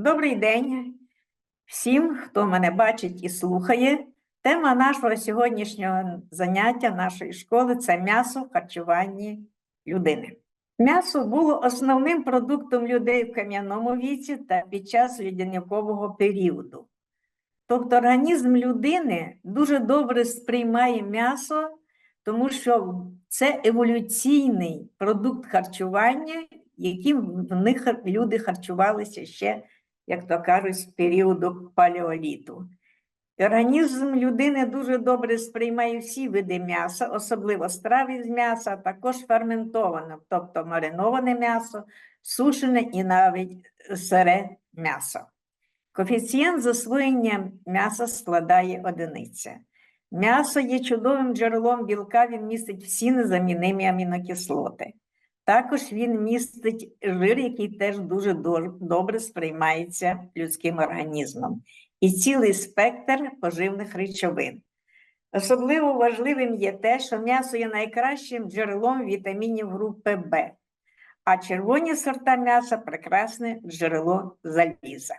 Добрий день всім, хто мене бачить і слухає. Тема нашого сьогоднішнього заняття нашої школи це м'ясо в харчуванні людини. М'ясо було основним продуктом людей в кам'яному віці та під час льодяникового періоду. Тобто організм людини дуже добре сприймає м'ясо, тому що це еволюційний продукт харчування, яким в них люди харчувалися ще, як то кажуть, з періоду палеоліту. Організм людини дуже добре сприймає всі види м'яса, особливо страви з м'яса, а також ферментоване, тобто мариноване м'ясо, сушене і навіть сире м'ясо. Коефіцієнт засвоєння м'яса складає одиниця. М'ясо є чудовим джерелом білка, він містить всі незамінимі амінокислоти. Також він містить жир, який теж дуже добре сприймається людським організмом, і цілий спектр поживних речовин. Особливо важливим є те, що м'ясо є найкращим джерелом вітамінів групи В, а червоні сорта м'яса прекрасне джерело заліза.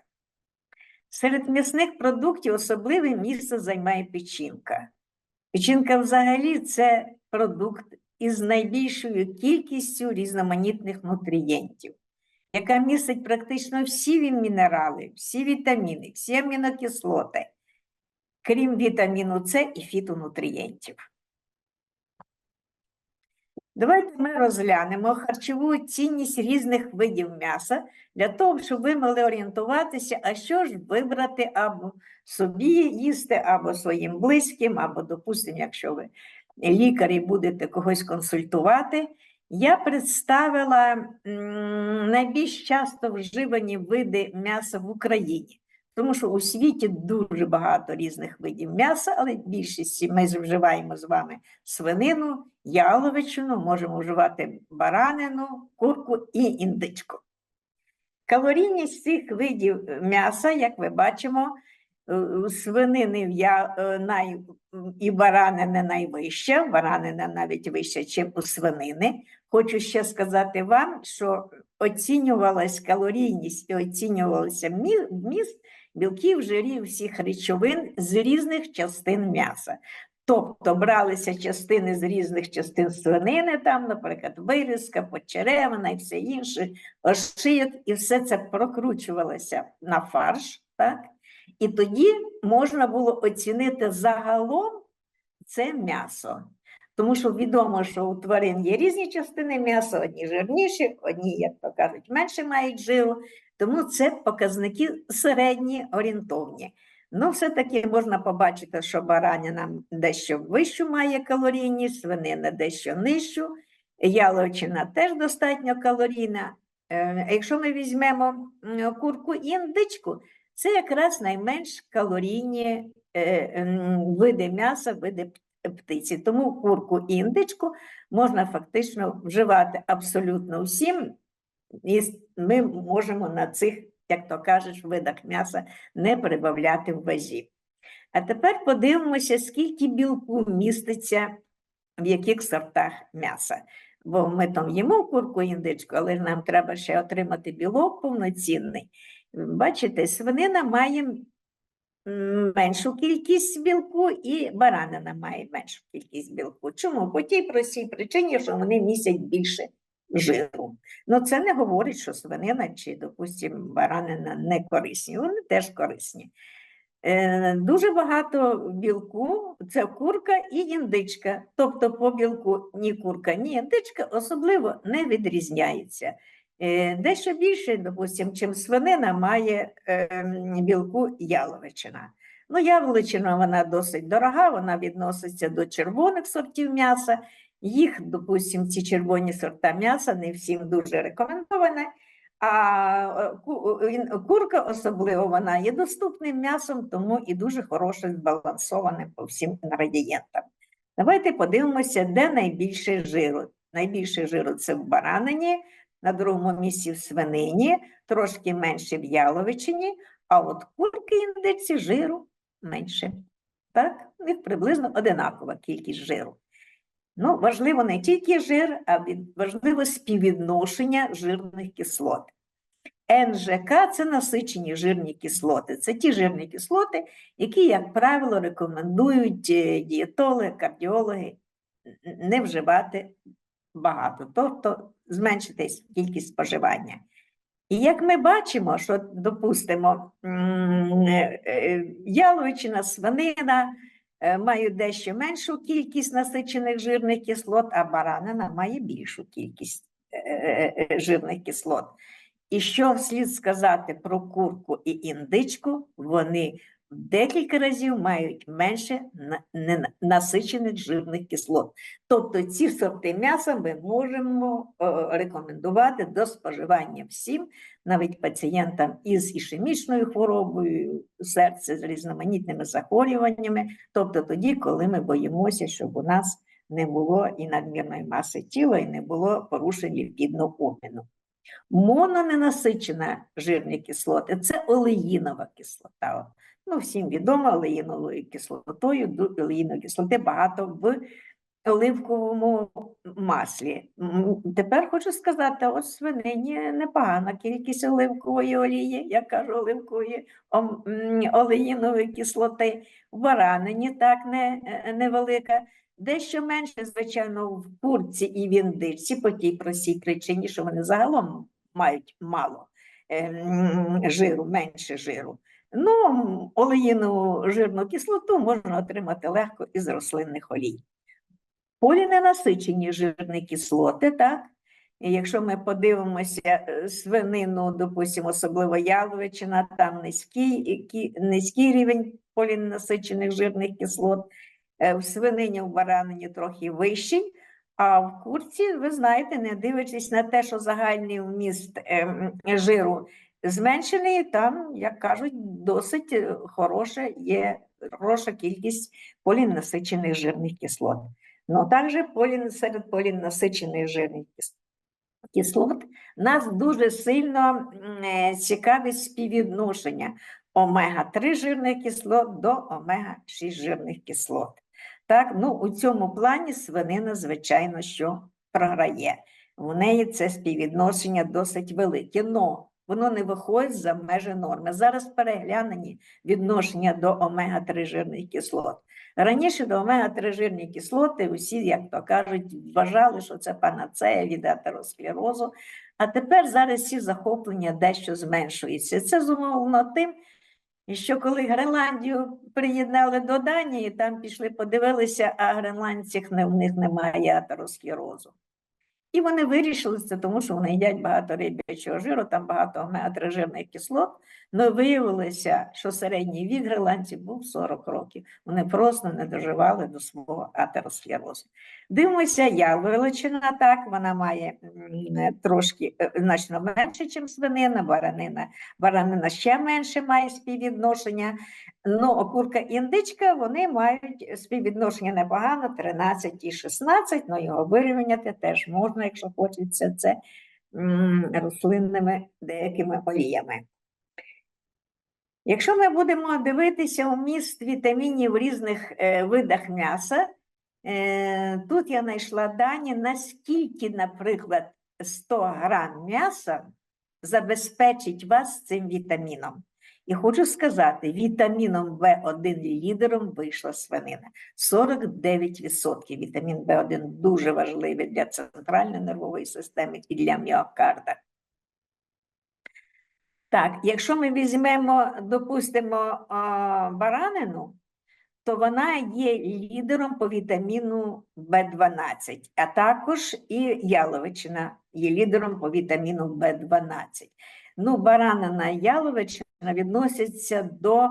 Серед м'ясних продуктів особливе місце займає печінка. Печінка взагалі це продукт із найбільшою кількістю різноманітних нутрієнтів, яка містить практично всі мінерали, всі вітаміни, всі амінокислоти, крім вітаміну С і фітонутрієнтів. Давайте ми розглянемо харчову цінність різних видів м'яса для того, щоб ви могли орієнтуватися, а що ж вибрати або собі їсти, або своїм близьким, або, допустимо, якщо ви лікар і будете когось консультувати. Я представила найбільш часто вживані види м'яса в Україні, тому що у світі дуже багато різних видів м'яса, але більшість ми вживаємо з вами свинину, яловичину, можемо вживати баранину, курку і індичку. Калорійність цих видів м'яса, як ви бачимо, свинини я- е, най... і баранини найвища, баранина навіть вища, ніж у свинини. Хочу ще сказати вам, що оцінювалась калорійність і оцінювався вміст білків, жирів, всіх речовин з різних частин м'яса. Тобто бралися частини з різних частин свинини, там, наприклад, вирізка, почеревина і все інше, ошийок, і все це прокручувалося на фарш, так? І тоді можна було оцінити загалом це м'ясо. Тому що відомо, що у тварин є різні частини м'яса, одні жирніші, одні, як то кажуть, менше мають жиру. Тому це показники середні, орієнтовні. Ну, все-таки можна побачити, що баранина дещо вищу має калорійність, свинина дещо нижчу, яловичина теж достатньо калорійна. Е, Якщо ми візьмемо курку і індичку, це якраз найменш калорійні е, види м'яса, види птиці. Тому курку і індичку можна фактично вживати абсолютно всім, і ми можемо на цих, як то кажеш, видах м'яса не прибавляти в вазі. А тепер подивимося, скільки білку міститься в яких сортах м'яса. Бо ми там їмо курку індичку, але нам треба ще отримати білок повноцінний. Бачите, свинина має меншу кількість білку, і баранина має меншу кількість білку. Чому? По тій простій причині, що вони містять більше жиру. Ну, це не говорить, що свинина чи, допустимо, баранина не корисні. Вони теж корисні. Е, Дуже багато білку це курка і індичка. Тобто по білку ні курка, ні індичка особливо не відрізняється. Е, Дещо більше, допустимо, чим свинина має е, білку яловичина. Ну, яловичина вона досить дорога, вона відноситься до червоних сортів м'яса. Їх, допустимо, ці червоні сорта м'яса не всім дуже рекомендовані. А е, курка особливо вона є доступним м'ясом, тому і дуже хороше збалансованим по всім інгредієнтам. Давайте подивимося, де найбільше жиру. Найбільше жиру це в баранині, на другому місці в свинині, трошки менше в яловичині, а от курки індиці жиру менше. Так, у них приблизно одинакова кількість жиру. Ну, важливо не тільки жир, а важливо співвідношення жирних кислот. НЖК це насичені жирні кислоти. Це ті жирні кислоти, які, як правило, рекомендують е, дієтологи, кардіологи не вживати багато, тобто зменшити кількість споживання. І як ми бачимо, що, допустимо, е, е, яловичина, свинина е, мають дещо меншу кількість насичених жирних кислот, а баранина має більшу кількість жирних кислот. І що слід сказати про курку і індичку, вони декілька разів мають менше насичених жирних кислот. Тобто ці сорти м'яса ми можемо е, рекомендувати до споживання всім, навіть пацієнтам із ішемічною хворобою, серця з різноманітними захворюваннями, тобто тоді, коли ми боїмося, щоб у нас не було і надмірної маси тіла, і не було порушень ліпідного обміну. Мононенасичена жирні кислоти це олеїнова кислота. Ну, всім відомо олеїновою кислотою, олеїнової кислоти багато в оливковому маслі. Тепер хочу сказати, от свинині непогана кількість оливкової олії, я кажу, оливкової олеїнової кислоти, в баранині так не, невелика. Дещо менше, звичайно, в курці і в індичці по тій простій причині, що вони загалом мають мало ем, жиру, менше жиру. Ну, олеїну жирну кислоту можна отримати легко із рослинних олій. Поліненасичені жирні кислоти, так? І якщо ми подивимося е, свинину, допустимо, особливо яловичина, там низький, низький рівень поліненасичених жирних кислот, е, в свинині, в баранині трохи вищий, а в курці, ви знаєте, не дивлячись на те, що загальний вміст ем, жиру зменшений, там, як кажуть, досить е, хороша є хороша кількість поліненасичених жирних кислот. Ну, також полін, серед поліненасичених жирних кислот нас дуже сильно е, цікавить співвідношення омега-3 жирних кислот до омега-6 жирних кислот. Так, ну, у цьому плані свинина, звичайно, що програє. У неї це співвідношення досить велике, але воно не виходить за межі норми. Зараз переглянені відношення до омега-3 жирних кислот. Раніше до омега-3 жирні кислоти усі, як то кажуть, вважали, що це панацея від атеросклерозу, а тепер зараз ці захоплення дещо зменшуються. Це зумовлено тим, що коли Гренландію приєднали до Данії, там пішли, подивилися, а гренландців в них немає атеросклерозу. І вони вирішили це, тому що вони їдять багато риб'ячого жиру, там багато омега-3 жирних кислот. Але виявилося, що середній вік гренландців був 40 років. Вони просто не доживали до свого атеросклерозу. Дивимося, яловичина, так, вона має е, трошки е, значно менше, ніж свинина, баранина. Баранина ще менше має співвідношення. Ну, окурка індичка, вони мають співвідношення непогано 13 і 16, але його вирівняти теж можна, якщо хочеться це рослинними деякими оліями. Якщо ми будемо дивитися вміст вітамінів в різних е, видах м'яса, е, тут я знайшла дані, наскільки, наприклад, 100 грам м'яса забезпечить вас цим вітаміном. І хочу сказати, вітаміном В1 лідером вийшла свинина. 49% вітамін В1 дуже важливий для центральної нервової системи і для міокарда. Так, якщо ми візьмемо, допустимо, баранину, то вона є лідером по вітаміну В12, а також і яловичина є лідером по вітаміну В12. Ну, баранина і яловичина відносяться до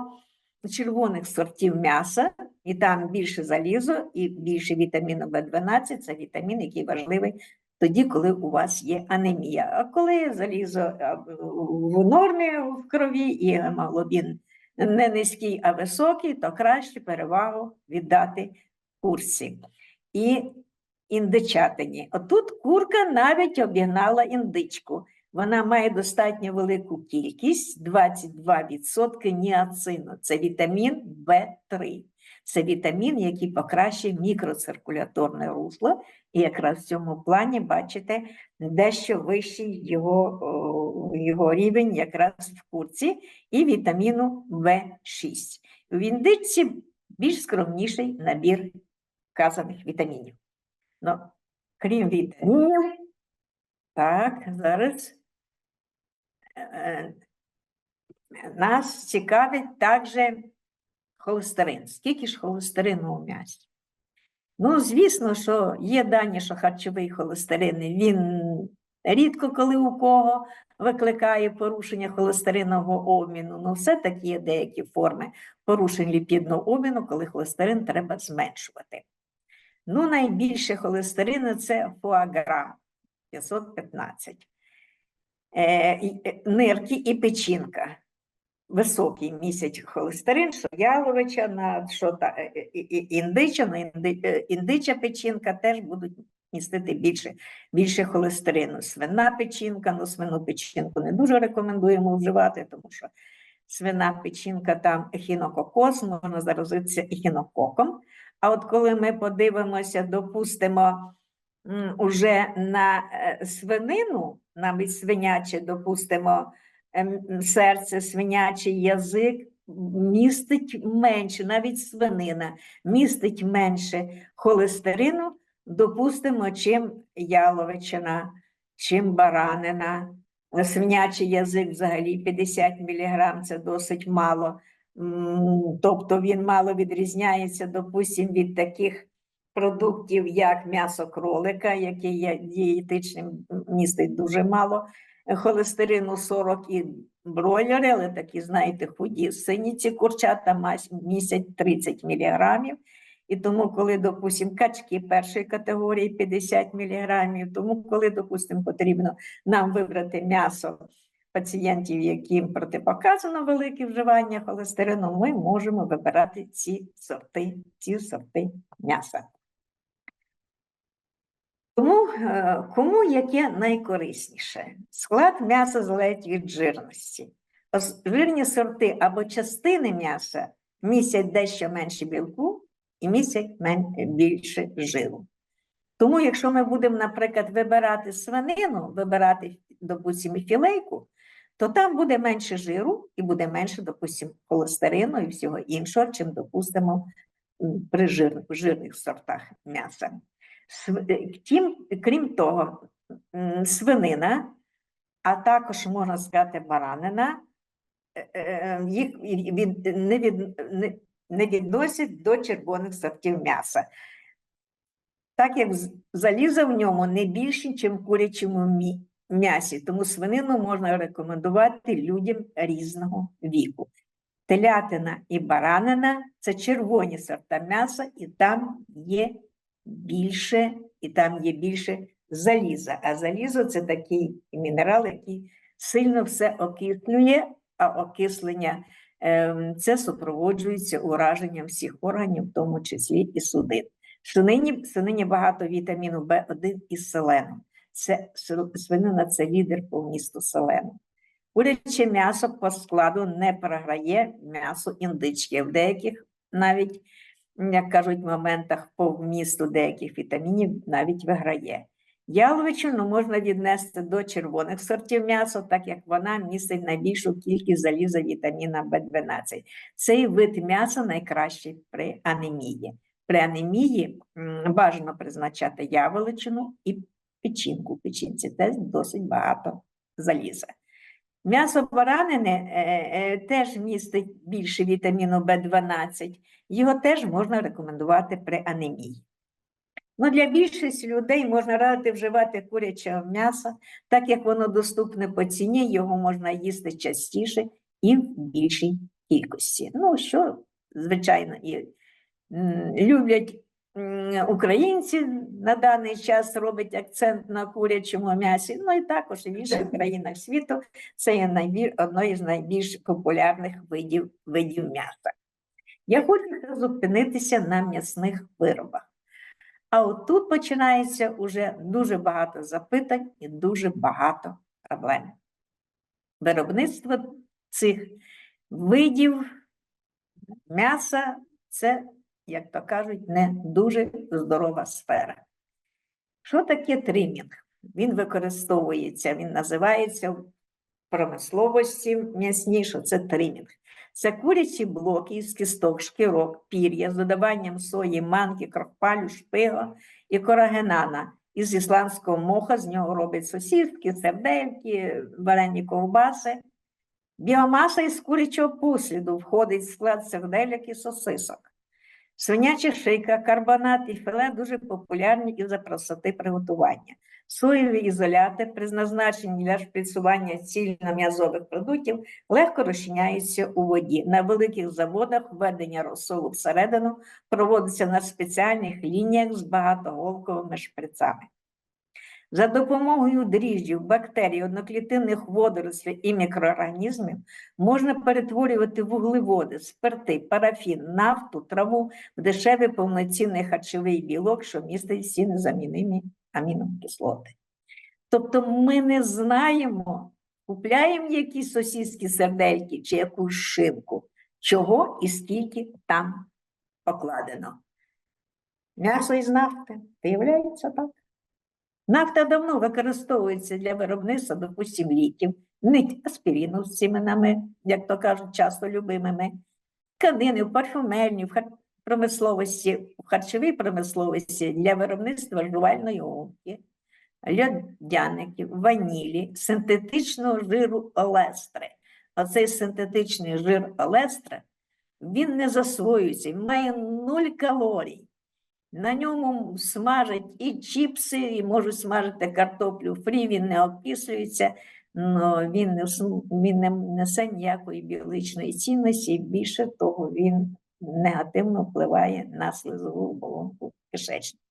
червоних сортів м'яса, і там більше залізу і більше вітаміну В12 це вітамін, який важливий тоді, коли у вас є анемія. А коли залізо в нормі в крові і гемоглобін не низький, а високий, то краще перевагу віддати курці. І індичатині. Отут курка навіть обігнала індичку. Вона має достатньо велику кількість 22% ніацину. Це вітамін В3. Це вітамін, який покращує мікроциркуляторне русло, і якраз в цьому плані бачите дещо вищий його, його рівень якраз в курці і вітаміну В6. В індичці більш скромніший набір вказаних вітамінів. Ну, крім вітамінів, так, зараз е, нас цікавить також холестерин. Скільки ж холестерину у м'ясі? Ну, звісно, що є дані, що харчовий холестерин, він рідко коли у кого викликає порушення холестеринового обміну. Ну, все-таки є деякі форми порушень ліпідного обміну, коли холестерин треба зменшувати. Ну, найбільше холестерину це фуагра 515. Е, е, нирки і печінка. Високий місяць холестерин, що яловича, що та, е, е, індича, ну, е, індича печінка теж будуть містити більше, більше холестерину. Свина печінка, ну свину печінку не дуже рекомендуємо вживати, тому що свина печінка там ехінококоз, можна заразитися ехінококом. А от коли ми подивимося, допустимо, уже на свинину, навіть свиняче, допустимо, серце, свинячий язик містить менше, навіть свинина містить менше холестерину, допустимо, чим яловичина, чим баранина. Свинячий язик взагалі 50 мг це досить мало. Тобто він мало відрізняється, допустимо, від таких продуктів, як м'ясо кролика, яке є дієтичним, містить дуже мало холестерину 40 і бройлери, але такі, знаєте, худі синіці курчата містять 30 мг. І тому, коли, допустимо, качки першої категорії 50 мг, тому коли, допустимо, потрібно нам вибрати м'ясо пацієнтів, яким протипоказано велике вживання холестерину, ми можемо вибирати ці сорти, ці сорти м'яса. Тому е, кому яке найкорисніше? Склад м'яса залежить від жирності. Жирні сорти або частини м'яса містять дещо менше білку і містять більше жиру. Тому, якщо ми будемо, наприклад, вибирати свинину, вибирати, допустимо, філейку, то там буде менше жиру і буде менше, допустимо, холестерину і всього іншого, чим, допустимо, при жир, жирних сортах м'яса. Е, Втім, крім того, свинина, а також можна сказати баранина, е, е, їх від, не, від, не, відносять до червоних сортів м'яса. Так як заліза в ньому не більше, ніж в курячому м'ясі, тому свинину можна рекомендувати людям різного віку. Телятина і баранина це червоні сорта м'яса, і там є більше, і там є більше заліза. А залізо це такий мінерал, який сильно все окислює, а окислення ем, це супроводжується ураженням всіх органів, в тому числі і судин. Свинині, свинині багато вітаміну В1 і селену. Це свинина це лідер по вмісту селену. Куряче м'ясо по складу не програє м'ясо індички. В деяких навіть, як кажуть, в моментах по вмісту деяких вітамінів навіть виграє. Яловичину можна віднести до червоних сортів м'яса, так як вона містить найбільшу кількість заліза вітаміна В12. Цей вид м'яса найкращий при анемії. При анемії бажано призначати яволичину і печінку. В печінці теж досить багато заліза. М'ясо баранини е, е, теж містить більше вітаміну В12. Його теж можна рекомендувати при анемії. Ну, для більшості людей можна радити вживати куряче м'ясо, так як воно доступне по ціні, його можна їсти частіше і в більшій кількості. Ну, що, звичайно, і люблять українці на даний час робить акцент на курячому м'ясі. Ну і також в інших країнах світу це є найбіль, одно із найбільш популярних видів, видів м'яса. Я хочу зупинитися на м'ясних виробах. А от тут починається уже дуже багато запитань і дуже багато проблем. Виробництво цих видів м'яса це як то кажуть, не дуже здорова сфера. Що таке тримінг? Він використовується, він називається в промисловості м'ясні, що це тримінг. Це курячі блоки із кісток, шкірок, пір'я з додаванням сої, манки, крохпалю, шпига і корагенана. Із ісландського моха з нього роблять сосиски, сердельки, варені ковбаси. Біомаса із курячого посліду входить в склад серделяк і сосисок. Свиняча шийка, карбонат і філе дуже популярні і за простоти приготування. Соєві ізоляти, призначені для шприцювання цільно-м'язових продуктів, легко розчиняються у воді. На великих заводах введення розсолу всередину проводиться на спеціальних лініях з багатоголковими шприцами. За допомогою дріжджів, бактерій, одноклітинних водорослей і мікроорганізмів можна перетворювати вуглеводи, спирти, парафін, нафту, траву в дешевий повноцінний харчовий білок, що містить всі незамінимі амінокислоти. Тобто ми не знаємо, купляємо якісь сосиски, сердельки чи якусь шинку, чого і скільки там покладено. М'ясо із нафти, виявляється так. Нафта давно використовується для виробництва, допустим, ліків, нить аспірину з цими нами, як то кажуть, часто любимими, тканини в парфюмерні, в хар- промисловості, в харчовій промисловості для виробництва жувальної гумки, льодяників, ванілі, синтетичного жиру олестри. Оцей синтетичний жир олестри, він не засвоюється, він має нуль калорій. На ньому смажать і чіпси, і можуть смажити картоплю фрі, він не окислюється, але він не, він не несе ніякої біологічної цінності, і більше того, він негативно впливає на слизову оболонку кишечника.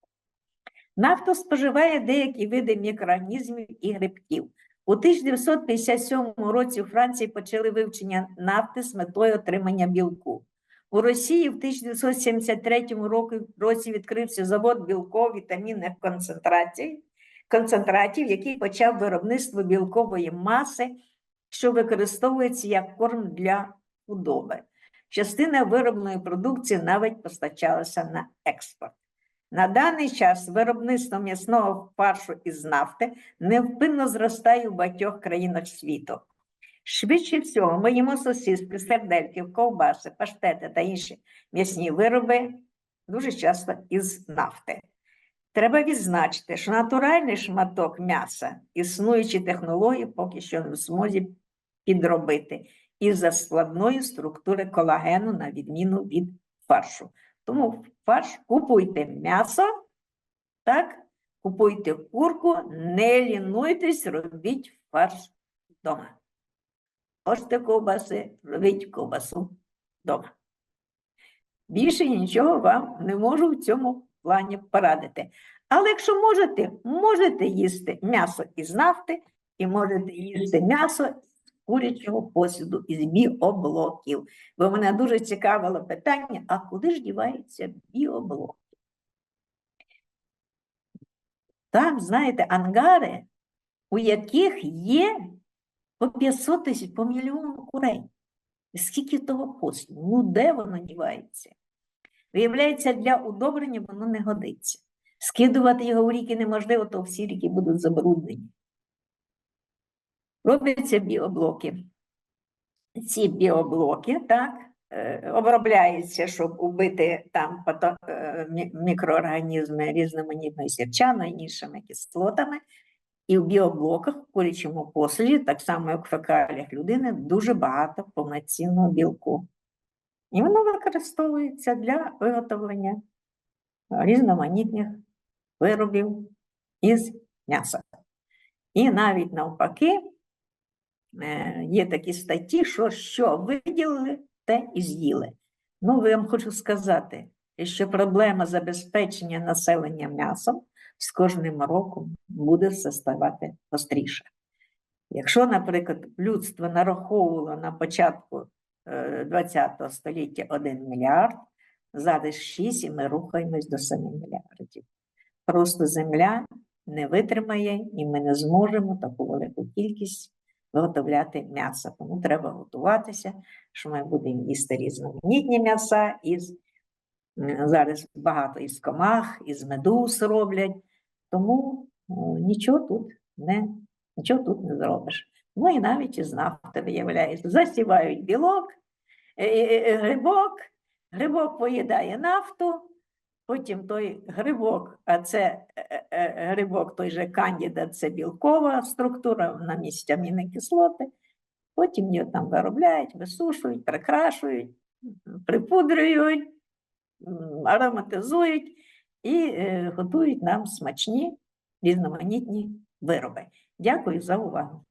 Нафту споживає деякі види мікроорганізмів і грибків. У 1957 році у Франції почали вивчення нафти з метою отримання білку. У Росії в 1973 року- році відкрився завод білково-вітамінних концентрацій, концентратів, який почав виробництво білкової маси, що використовується як корм для худоби. Частина виробленої продукції навіть постачалася на експорт. На даний час виробництво м'ясного фаршу із нафти невпинно зростає у багатьох країнах світу. Швидше всього, ми їмо сосиски, сердельки, ковбаси, паштети та інші м'ясні вироби дуже часто із нафти. Треба відзначити, що натуральний шматок м'яса існуючі технології поки що не в змозі підробити із-за складної структури колагену, на відміну від фаршу. Тому фарш купуйте м'ясо, так? Купуйте курку, не лінуйтесь, робіть фарш вдома. Хочете ковбаси, робіть ковбасу вдома. Більше нічого вам не можу в цьому плані порадити. Але якщо можете, можете їсти м'ясо із нафти і можете їсти м'ясо з курячого посуду із біоблоків. Бо мене дуже цікавило питання, а куди ж діваються біоблоки? Там, знаєте, ангари, у яких є по 500 тисяч, по мільйону курей. Скільки того послугу? Ну, де воно дівається? Виявляється, для удобрення воно не годиться. Скидувати його в ріки неможливо, то всі ріки будуть забруднені. Робляться біоблоки. Ці біоблоки так, е, обробляються, щоб убити там е, мікроорганізми різноманітної сірчаною, іншими кислотами. І в біоблоках, в курячому посліді, так само як в фекаліях людини, дуже багато повноцінного білку. І воно використовується для виготовлення е, різноманітних виробів із м'яса. І навіть навпаки, е, є такі статті, що що виділили, те і з'їли. Ну, я вам хочу сказати, що проблема забезпечення населення м'ясом з кожним роком буде все ставати гостріше. Якщо, наприклад, людство нараховувало на початку ХХ століття 1 мільярд, зараз 6 і ми рухаємось до 7 мільярдів. Просто земля не витримає і ми не зможемо таку велику кількість виготовляти м'яса. Тому треба готуватися, що ми будемо їсти різноманітні м'яса із Зараз багато із комах, із медуз роблять, тому нічого тут не, нічого тут не зробиш. Ну і навіть із нафти виявляється. Засівають білок, е, е, е, грибок, грибок поїдає нафту, потім той грибок, а це е, е, грибок, той же кандіда, це білкова структура на місці амінокислоти. Потім його там виробляють, висушують, прикрашують, припудрюють, ароматизують і е, готують нам смачні різноманітні вироби. Дякую за увагу.